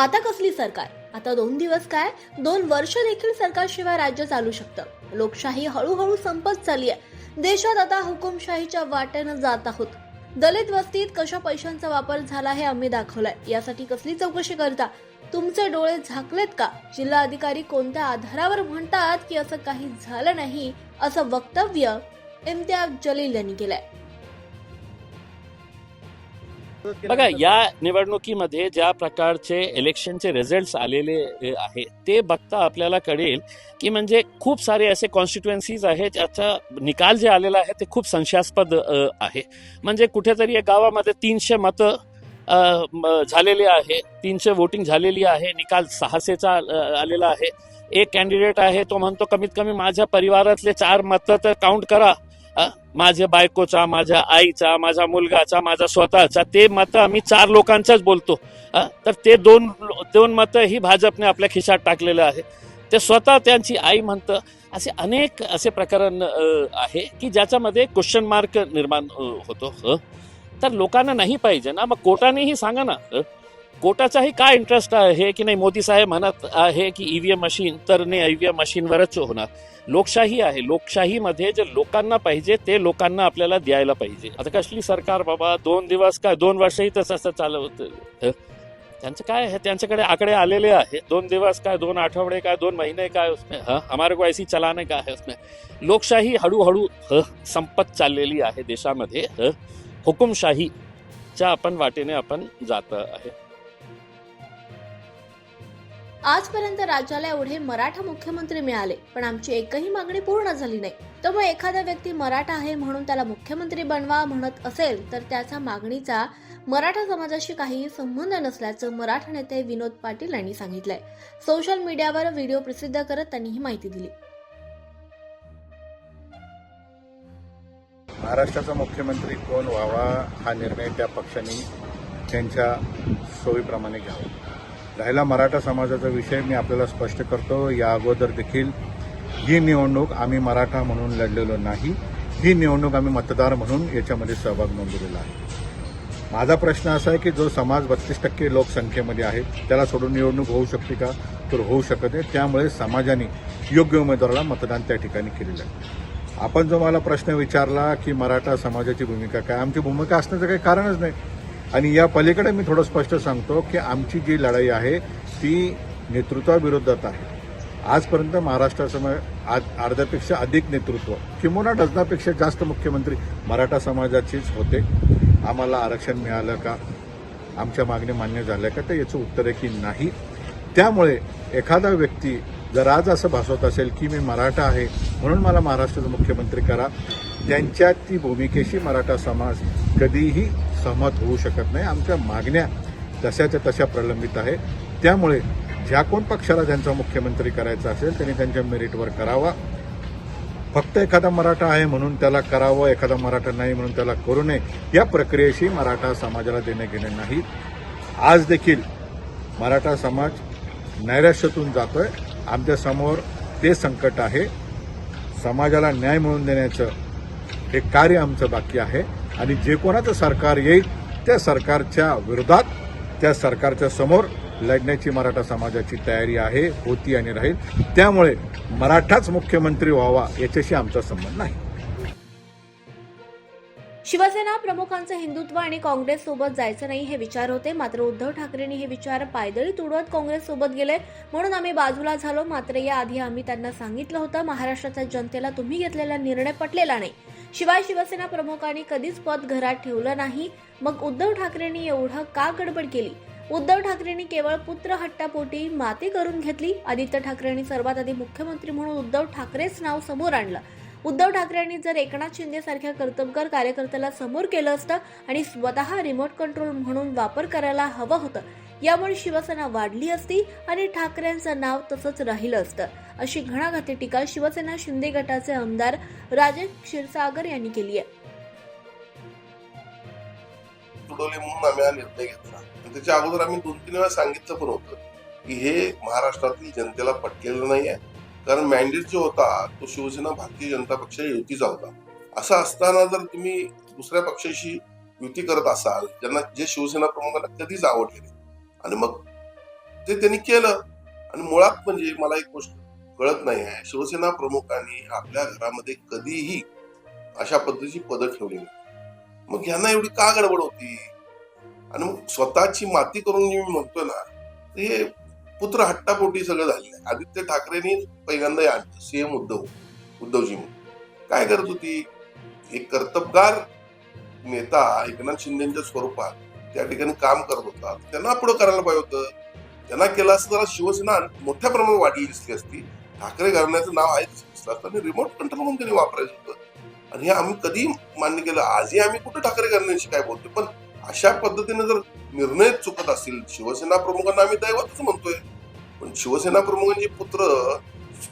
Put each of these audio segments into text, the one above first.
आता कसली सरकार? आता दोन दिवस काय? दोन वर्ष देखील सरकारशिवाय राज्य चालू शकतं. लोकशाही हळूहळू संपत चालली आहे देशात आता हुकुमशाहीच्या वाट्यानं जात आहोत. दलित वस्तीत कशा पैशांचा वापर झाला हे आम्ही दाखवलाय. यासाठी कसली चौकशी करता? तुमचे डोळे झाकलेत का? जिल्हा अधिकारी कोणत्या आधारावर म्हणतात की असं काही झालं नाही असं वक्तव्य इम्तियाज जलील यांनी केलंय. बघा या निवडणुकीमध्ये ज्या प्रकारचे इलेक्शनचे रिझल्ट्स आलेले आहे ते बघता आपल्याला कळेल की म्हणजे खूप सारे असे कॉन्स्टिट्युएन्सीज आहेत ज्याचा निकाल जे आलेला आहे ते खूप संशयास्पद आहे. म्हणजे कुठेतरी या गावामध्ये तीनशे मतं झालेले आहे तीनशे वोटिंग झालेली आहे निकाल सहाशेचा आलेला आहे. एक कॅन्डिडेट आहे तो म्हणतो कमीत कमी माझ्या परिवारातले चार मतं तर काउंट करा. माझ्या बायकोचा माझ्या आईचा माझा मुलगाचा माझा स्वतःचा ते मतं आम्ही चार लोकांचाच बोलतो. तर ते दोन दोन मतं ही भाजपने आपल्या खिशात टाकलेलं आहे. ते स्वतः त्यांची आई म्हणतं असे अनेक असे प्रकरण आहे की ज्याच्यामध्ये क्वेश्चन मार्क निर्माण होतो. तर लोकांना नाही पाहिजे ना. मग कोर्टानेही सांगा ना. कोर्टाचाही काय इंटरेस्ट आहे? की नाही मोदी साहेब म्हणत आहे की ईव्हीएम मशीन तर नाही ईव्हीएम मशीनवरच होणार. लोकशाही आहे. लोकशाहीमध्ये जे लोकांना पाहिजे ते लोकांना आपल्याला द्यायला पाहिजे. आता कसली सरकार बाबा दोन दिवस काय दोन वर्षही तसं असं चालवत त्यांचं काय आहे? त्यांच्याकडे आकडे आलेले आहे. दोन दिवस काय दोन आठवडे काय दोन महिने काय उसमें हाँ? हमारे को ऐसी चलाने का है उसमें लोकशाही हळूहळू संपत चाललेली आहे देशामध्ये हुकुमशाहीच्या आपण वाटेने आपण जात आहे. आजपर्यंत राज्याला एवढे मराठा मुख्यमंत्री मिळाले पण आमची एकही मागणी पूर्ण झाली नाही. त्यामुळे एखादा व्यक्ती मराठा आहे म्हणून त्याला मुख्यमंत्री बनवा म्हणत असेल तर त्याचा मागणीचा मराठा समाजाशी काहीही संबंध नसल्याचं मराठा नेते विनोद पाटील यांनी सांगितलंय. सोशल मीडियावर व्हिडिओ प्रसिद्ध करत त्यांनी ही माहिती दिली. महाराष्ट्राचा मुख्यमंत्री कोण व्हावा हा निर्णय त्या पक्षांनी त्यांच्या सोयीप्रमाणे घ्यावा. राहिला मराठा समाजाचा विषय मी आपल्याला स्पष्ट करतो. या अगोदर देखील ही निवडणूक आम्ही मराठा म्हणून लढलेलो नाही. ही निवडणूक आम्ही मतदार म्हणून याच्यामध्ये सहभाग नोंदवलेला आहे. माझा प्रश्न असा आहे की जो समाज बत्तीस टक्के लोकसंख्येमध्ये आहे त्याला सोडून निवडणूक होऊ शकते का? तर होऊ शकत नाही. त्यामुळे समाजाने योग्य उमेदवाराला मतदान त्या ठिकाणी केलेलं आहे. आपण जो मला प्रश्न विचारला की मराठा समाजाची भूमिका काय? आमची भूमिका असण्याचं काही कारणच नाही. आणि या पलीकडे मी थोडं स्पष्ट सांगतो की आमची जी लढाई आहे ती नेतृत्वाविरोधात आहे. आजपर्यंत महाराष्ट्रासमोर आज अर्ध्यापेक्षा अधिक नेतृत्व किंवा डझनापेक्षा जास्त मुख्यमंत्री मराठा समाजाचीच होते. आम्हाला आरक्षण मिळालं का? आमच्या मागण्या मान्य झाल्या का? तर याचं उत्तर आहे की नाही. त्यामुळे एखादा व्यक्ती जर आज असं भासवत असेल की मी मराठा आहे म्हणून मला महाराष्ट्राचा मुख्यमंत्री करा. त्यांच्या ती भूमिकेशी मराठा समाज कधीही सहमत होऊ शकत नाही. आमच्या मागण्या तशाच्या तशा प्रलंबित आहे त्यामुळे ज्या कोण पक्षाला त्यांचा मुख्यमंत्री करायचा असेल त्यांनी त्यांच्या मेरिटवर करावा. फक्त एखादा मराठा आहे म्हणून त्याला करावं एखादा मराठा नाही म्हणून त्याला करू नये. या प्रक्रियेशी मराठा समाजाला देणे घेणे नाही. आज देखील मराठा समाज नैराश्यातून जातोय. आमच्यासमोर ते संकट आहे. समाजाला न्याय मिळवून देण्याचं हे कार्य आमचं बाकी आहे. आणि जे कोणाचं सरकार येईल त्या सरकारच्या विरोधात त्या सरकारच्या समोर लढण्याची मराठा समाजाची तयारी आहे होती आणि राहील. त्यामुळे मराठाच मुख्यमंत्री व्हावा याच्याशी आमचा संबंध नाही. शिवसेना प्रमुखांचं हिंदुत्व आणि काँग्रेस सोबत जायचं नाही हे विचार होते. मात्र उद्धव ठाकरेंनी हे विचार पायदळी तुडवत काँग्रेस सोबत गेले. म्हणून आम्ही बाजूला झालो. मात्र याआधी आम्ही त्यांना सांगितलं होतं महाराष्ट्राच्या जनतेला तुम्ही घेतलेला निर्णय पटलेला नाही. शिवाय शिवसेना प्रमुखांनी कधीच पद घरात ठेवलं नाही. मग उद्धव ठाकरेंनी एवढं का गडबड केली? उद्धव ठाकरेंनी केवळ पुत्र हट्टापोटी माती करून घेतली. आदित्य ठाकरेंनी सर्वात आधी मुख्यमंत्री म्हणून उद्धव ठाकरेच नाव समोर आणलं. उद्धव ठाकरेंनी जर एकनाथ शिंदे सारख्या कर्तबगार कार्यकर्त्याला समोर केलं असतं आणि स्वतः रिमोट कंट्रोल म्हणून वापर करायला हवं होतं यामुळे शिवसेना वाढली असती आणि ठाकरेंचं नाव तसंच राहिलं असतं. अशी घणाघाती टीका शिवसेना शिंदे गटाचे आमदार राजेश क्षीरसागर यांनी केली आहे. तुडवले म्हणून आम्ही हा निर्णय घेतला. आणि त्याच्या अगोदर आम्ही दोन तीन वेळा सांगितलं पण होतं की हे महाराष्ट्रातील जनतेला पटलेलं नाही आहे. कारण मॅन्डेट जो होता तो शिवसेना भारतीय जनता पक्ष युतीचा होता. असं असताना जर तुम्ही दुसऱ्या पक्षाशी युती करत असाल ज्यांना जे शिवसेना प्रमुखांना कधीच आवडले नाही आणि मग ते त्यांनी केलं. आणि मुळात म्हणजे मला एक गोष्ट कळत नाही आहे. शिवसेना प्रमुखांनी आपल्या घरामध्ये कधीही अशा पद्धतीची पदं ठेवली नाही. मग ह्यांना एवढी का गडबड होती? आणि मग स्वतःची माती करून जे मी म्हणतोय ना हे पुत्र हट्टापोटी सगळं झालेलं आहे. आदित्य ठाकरेंनी पहिल्यांदा आणलं सीएम उद्धव उद्धवजी म्हणून. काय करत होती? एक कर्तबगार नेता एकनाथ शिंदेच्या स्वरूपात त्या ठिकाणी काम करत होता. त्यांना पुढं करायला पाहिजे होतं. त्यांना केलं असतं जरा शिवसेना मोठ्या प्रमाणात वाढली दिसली असती. ठाकरे घराण्याचं नाव आहे दिसलं असतं आणि रिमोट कंट्रोल म्हणून त्यांनी वापरायचं होतं. आणि हे आम्ही कधी मान्य केलं आजही आम्ही कुठं ठाकरे घराण्याशी काय बोलतो पण अशा पद्धतीने जर निर्णय चुकत असतील शिवसेना प्रमुखांना आम्ही दैवतच म्हणतोय. पण शिवसेना प्रमुखांचे पुत्र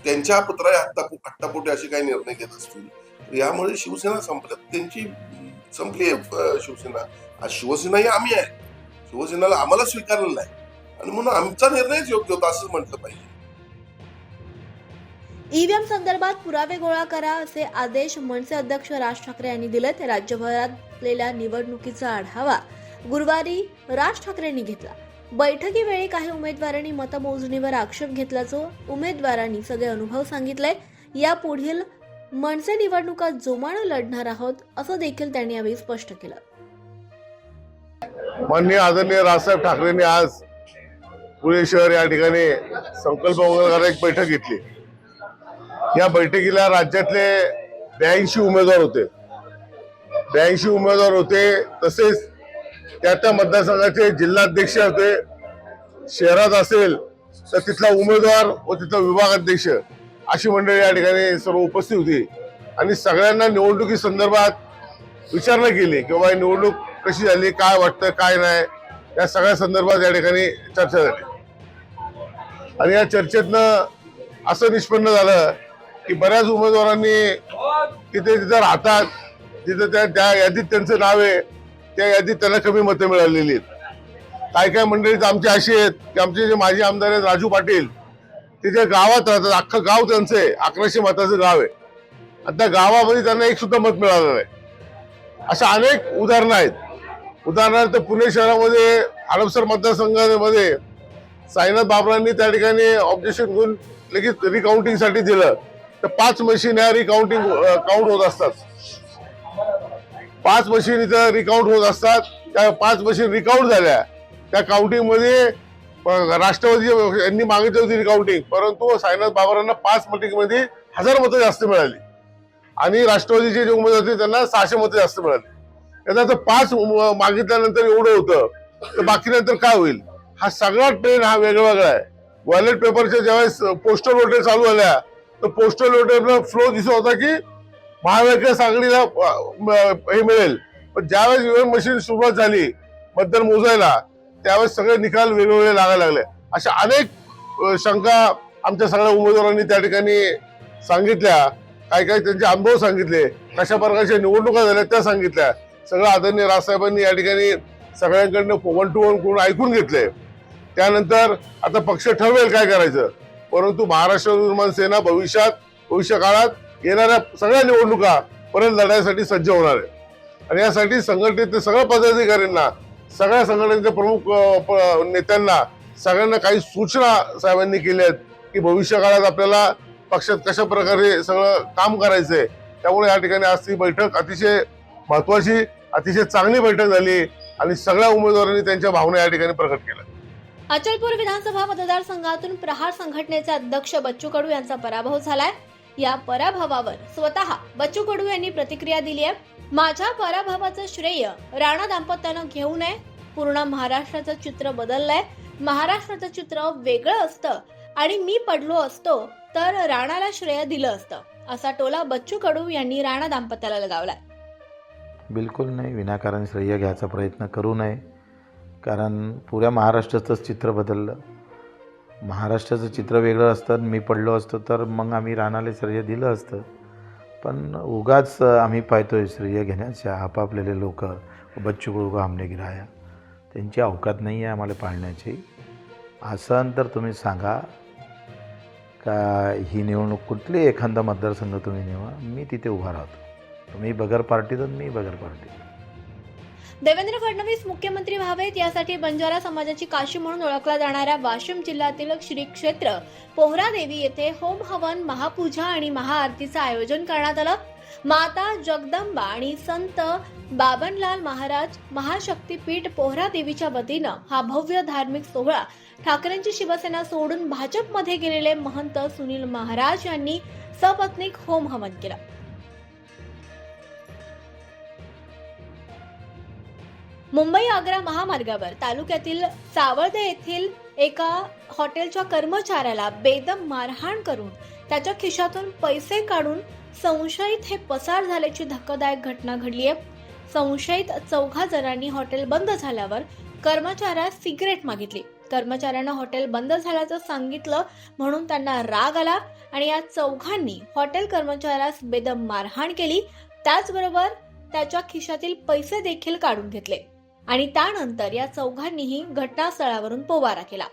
त्यांच्या पुत्रा हत्ता हट्टापोटी असे काही निर्णय घेत असतील यामुळे शिवसेना संपल्यात. त्यांची संपली आहे शिवसेना. आज शिवसेना ही आम्ही आहे. शिवसेनेला आम्हाला स्वीकारलेलं आहे आणि म्हणून आमचा निर्णयच योग्य होता असंच म्हटलं पाहिजे. ईव्हीएम संदर्भात पुरावे गोळा करा असे आदेश मनसे अध्यक्ष राज ठाकरे यांनी दिले ते राज्यभरात असलेल्या निवडणुकीचा आढावा गुरुवारी राज ठाकरेंनी घेतला. बैठकीवेळी काही उमेदवारांनी मतमोजणीवर आक्षेप घेतल्याचं उमेदवारांनी सगळे अनुभव सांगितले. या पुढील मनसे निवडणुका जोमानं लढणार आहोत असं देखील त्यांनी यावेळी स्पष्ट केलं. माननीय आदरणीय राजसाहेब ठाकरेंनी आज पुणे शहर या ठिकाणी संकल्प वगैरे एक बैठक घेतली. या बैठकीला राज्यातले ब्याऐंशी उमेदवार होते. ब्याऐंशी उमेदवार होते तसेच त्या त्या मतदारसंघाचे जिल्हाध्यक्ष होते. शहरात असेल तर तिथला उमेदवार व तिथला विभाग अध्यक्ष अशी मंडळी या ठिकाणी सर्व उपस्थित होती. आणि सगळ्यांना निवडणुकी संदर्भात विचारणा केली की बाबा निवडणूक कशी झाली काय वाटतं काय नाही या सगळ्या संदर्भात या ठिकाणी चर्चा झाली. आणि या चर्चेतनं असं निष्पन्न झालं की बऱ्याच उमेदवारांनी तिथे तिथे राहतात तिथे त्या त्या यादीत त्यांचं नाव आहे त्या यादीत त्यांना कमी मतं मिळालेली आहेत. काय काय मंडळीत आमचे अशी आहेत की आमचे जे माजी आमदार आहेत राजू पाटील तिथे गावात राहतात. अख्खं गाव त्यांचं आहे. अकराशे मताचं गाव आहे. आणि त्या गावामध्ये त्यांना एक सुद्धा मत मिळालं नाही. अशा अनेक उदाहरणं आहेत. उदाहरणार्थ पुणे शहरामध्ये हडपसर मतदारसंघामध्ये साईनाथ बाबरांनी त्या ठिकाणी ऑब्जेक्शन घेऊन लगेच रिकाउंटिंगसाठी दिलं. तर पाच मशीन या रिकाउंटिंग काउंट होत असतात. पाच मशीन इथं रिकाउंट होत असतात. त्या पाच मशीन रिकाउंट झाल्या. त्या काउंटिंगमध्ये राष्ट्रवादी यांनी मागितली होती रिकाउंटिंग परंतु साईनाथ बाबरांना पाच मध्ये हजार मतं जास्त मिळाली. आणि राष्ट्रवादीचे जे उमेदवार होते त्यांना सहाशे मतं जास्त मिळाली. त्यांना तर पाच उम- मागितल्यानंतर एवढं होतं तर बाकी नंतर काय होईल? हा सगळा ट्रेन हा वेगळा वेगळा आहे वॉलेट पेपरच्या ज्यावेळेस पोस्टल लोटरी चालू झाल्या तर पोस्टल लोटरीला फ्लो दिसत होता की महाविकास आघाडीला हे मिळेल. पण ज्यावेळेस ईव्हीएम मशीन सुरुवात झाली मतदान मोजायला त्यावेळेस सगळे निकाल वेगवेगळे लागायला लागले. अशा अनेक शंका आमच्या सगळ्या उमेदवारांनी त्या ठिकाणी सांगितल्या. काही काही त्यांचे अनुभव सांगितले. कशा प्रकारच्या निवडणुका झाल्या त्या सांगितल्या. सगळं आदरणीय राजसाहेबांनी या ठिकाणी सगळ्यांकडनं वन टू वन करून ऐकून घेतले. त्यानंतर आता पक्ष ठरवेल काय करायचं. परंतु महाराष्ट्र निर्माण सेना भविष्यात भविष्य काळात येणाऱ्या सगळ्या निवडणुका परत लढायसाठी सज्ज होणार आहे. आणि यासाठी संघटनेतले सगळ्या पदाधिकाऱ्यांना सगळ्या संघटनेचे प्रमुख प- नेत्यांना सगळ्यांना काही सूचना साहेबांनी केल्या आहेत की भविष्य काळात आपल्याला पक्षात कशा प्रकारे सगळं काम करायचंय. त्यामुळे या ठिकाणी आज ती बैठक अतिशय महत्वाची अतिशय चांगली बैठक झाली आणि सगळ्या उमेदवारांनी त्यांच्या भावना या ठिकाणी प्रकट केल्या. अचलपूर विधानसभा मतदारसंघातून प्रहार संघटनेचे अध्यक्ष बच्चू कडू यांचा पराभव झालाय. या पराभवावर स्वतः बच्चू कडू यांनी प्रतिक्रिया दिली आहे. माझ्या पराभवाचं श्रेय राणा दाम्पत्यानं घेऊ नये. पूर्ण महाराष्ट्राचं चित्र बदललंय. महाराष्ट्राचं चित्र वेगळं असतं आणि मी पडलो असतो तर राणाला श्रेय दिलं असतं. असा टोला बच्चू कडू यांनी राणा दाम्पत्याला लगावलाय. बिलकुल नाही विनाकारण श्रेय घ्यायचा प्रयत्न करू नये. कारण पुऱ्या महाराष्ट्राचंच चित्र बदललं. महाराष्ट्राचं चित्र वेगळं असतं मी पडलो असतो तर मग आम्ही राणाला श्रेय दिलं असतं. पण उगाच आम्ही पाहतोय श्रेय घेण्याच्या आपापलेले लोक बच्चू कडू आमने गिराया त्यांची अवकात नाही आहे आम्हाला पाळण्याची. असं तर तुम्ही सांगा. का ही निवडणूक कुठली? एखादा मतदारसंघ तुम्ही निवडा. मी तिथे उभा राहतो. तुम्ही बगर पार्टी तर मी बगर पार्टी देवेंद्र फडणवीस मुख्यमंत्री व्हावेत यासाठी बंजारा समाजाची काशी म्हणून ओळखला जाणाऱ्या वाशिम जिल्ह्यातील श्री क्षेत्र पोहरादेवी येथे होम हवन महापूजा आणि महाआरतीचं आयोजन करण्यात आलं. माता जगदंबा आणि संत बाबनलाल महाराज महाशक्तीपीठ पोहरादेवीच्या वतीनं हा भव्य धार्मिक सोहळा ठाकरेंची शिवसेना सोडून भाजपमध्ये गेलेले महंत सुनील महाराज यांनी सपत्नीक होम हवन केलं. मुंबई आग्रा महामार्गावर तालुक्यातील सावळदे येथील एका हॉटेलच्या कर्मचाऱ्याला बेदम मारहाण करून त्याच्या खिशातून पैसे काढून संशयित हे पसार झाल्याची धक्कादायक घटना घडली आहे. संशयित चौघा जणांनी हॉटेल बंद झाल्यावर कर्मचाऱ्यास सिगरेट मागितली. कर्मचाऱ्यानं हॉटेल बंद झाल्याचं सांगितलं म्हणून त्यांना राग आला आणि या चौघांनी हॉटेल कर्मचाऱ्यास बेदम मारहाण केली. त्याचबरोबर त्याच्या खिशातील पैसे देखील काढून घेतले. आणि त्यानंतर या चौघांनीही घटनास्थळावरून पोवारा केला.